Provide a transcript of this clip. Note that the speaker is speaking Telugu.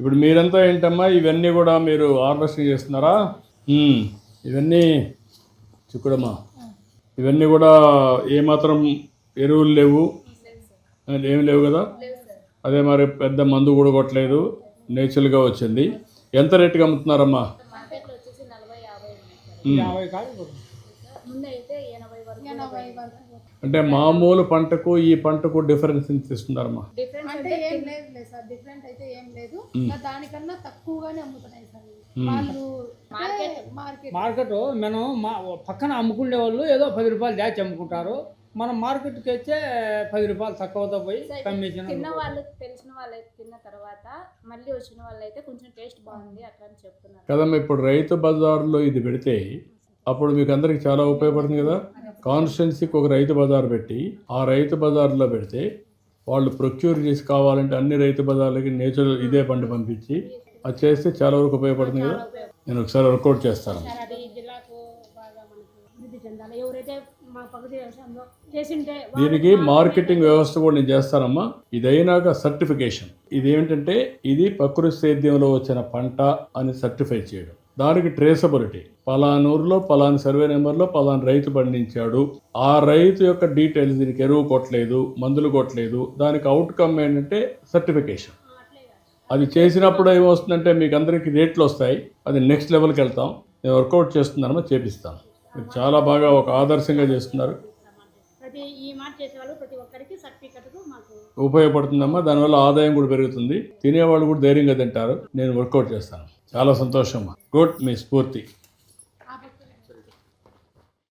ఇప్పుడు మీరంతా ఏంటమ్మా ఇవన్నీ కూడా మీరు హార్వెస్టింగ్ చేస్తున్నారా? ఇవన్నీ చిక్కుడమ్మా ఇవన్నీ కూడా ఏమాత్రం ఎరువులు లేవు. ఏమి లేవు కదా? అదే మరి పెద్ద మందు కూడా కొట్టలేదు నేచురల్గా వచ్చింది. ఎంత రేటుకి అమ్ముతున్నారమ్మా? అంటే మామూలు పంటకు ఈ పంటకు డిఫరెన్స్ ఎంత ఇస్తున్నారమ్మా ఏం లేదు లేదు సార్ డిఫరెంట్ అయితే ఏం లేదు. దానికన్నా తక్కువగానే అమ్ముతున్నాయి సార్. వాళ్ళు మార్కెట్. మార్కెట్. మార్కెట్ మనం మా పక్కన అమ్ముకునే వాళ్ళు ఏదో పది రూపాయలు దాచి అమ్ముకుంటారు. మనం మార్కెట్కి వచ్చే పది రూపాయలు తక్కువతో పోయి కమిషన్ తిన్న వాళ్ళు తెలిసిన వాళ్ళు తిన్న తర్వాత మళ్ళీ వచ్చిన వాళ్ళు అయితే కొంచెం టేస్ట్ బాగుంది అట్లా అని చెప్తున్నారు. కదమ్మా ఇప్పుడు రైతు బజార్లో ఇది పెడితే అప్పుడు మీకు అందరికి చాలా ఉపయోగపడుతుంది కదా? కాన్స్టిట్యున్సీకి ఒక రైతు బజార్ పెట్టి ఆ రైతు బజార్లో పెడితే వాళ్ళు ప్రొక్యూర్ చేసి కావాలంటే అన్ని రైతు బజార్లకి నేచురల్ ఇదే పంట పంపించి అది చేస్తే చాలా వరకు ఉపయోగపడుతుంది కదా. నేను ఒకసారి వర్కౌట్ చేస్తాను. దీనికి మార్కెటింగ్ వ్యవస్థ కూడా నేను చేస్తానమ్మా. ఇది అయినాక సర్టిఫికేషన్. ఇది ఏమిటంటే ఇది ప్రకృతి సేద్యంలో వచ్చిన పంట అని సర్టిఫై చేయడం. దానికి ట్రేసబిలిటీ పలానూరులో పలానా సర్వే నెంబర్లో పలానా రైతు పండించాడు. ఆ రైతు యొక్క డీటెయిల్స్ దీనికి ఎరువు కొట్టలేదు మందులు కొట్టలేదు. దానికి అవుట్కమ్ ఏంటంటే సర్టిఫికేషన్ అది చేసినప్పుడు ఏమొస్తుందంటే మీకు అందరికీ రేట్లు వస్తాయి. అది నెక్స్ట్ లెవెల్కి వెళ్తాం. నేను వర్కౌట్ చేస్తున్నానమ్మా చేపిస్తాను. మీరు చాలా బాగా ఒక ఆదర్శంగా చేస్తున్నారు. ఉపయోగపడుతుందమ్మా. దానివల్ల ఆదాయం కూడా పెరుగుతుంది. తినేవాళ్ళు కూడా ధైర్యంగా తింటారు. నేను వర్కౌట్ చేస్తాను. చాలా సంతోషం. గుడ్ మీ స్ఫూర్తి.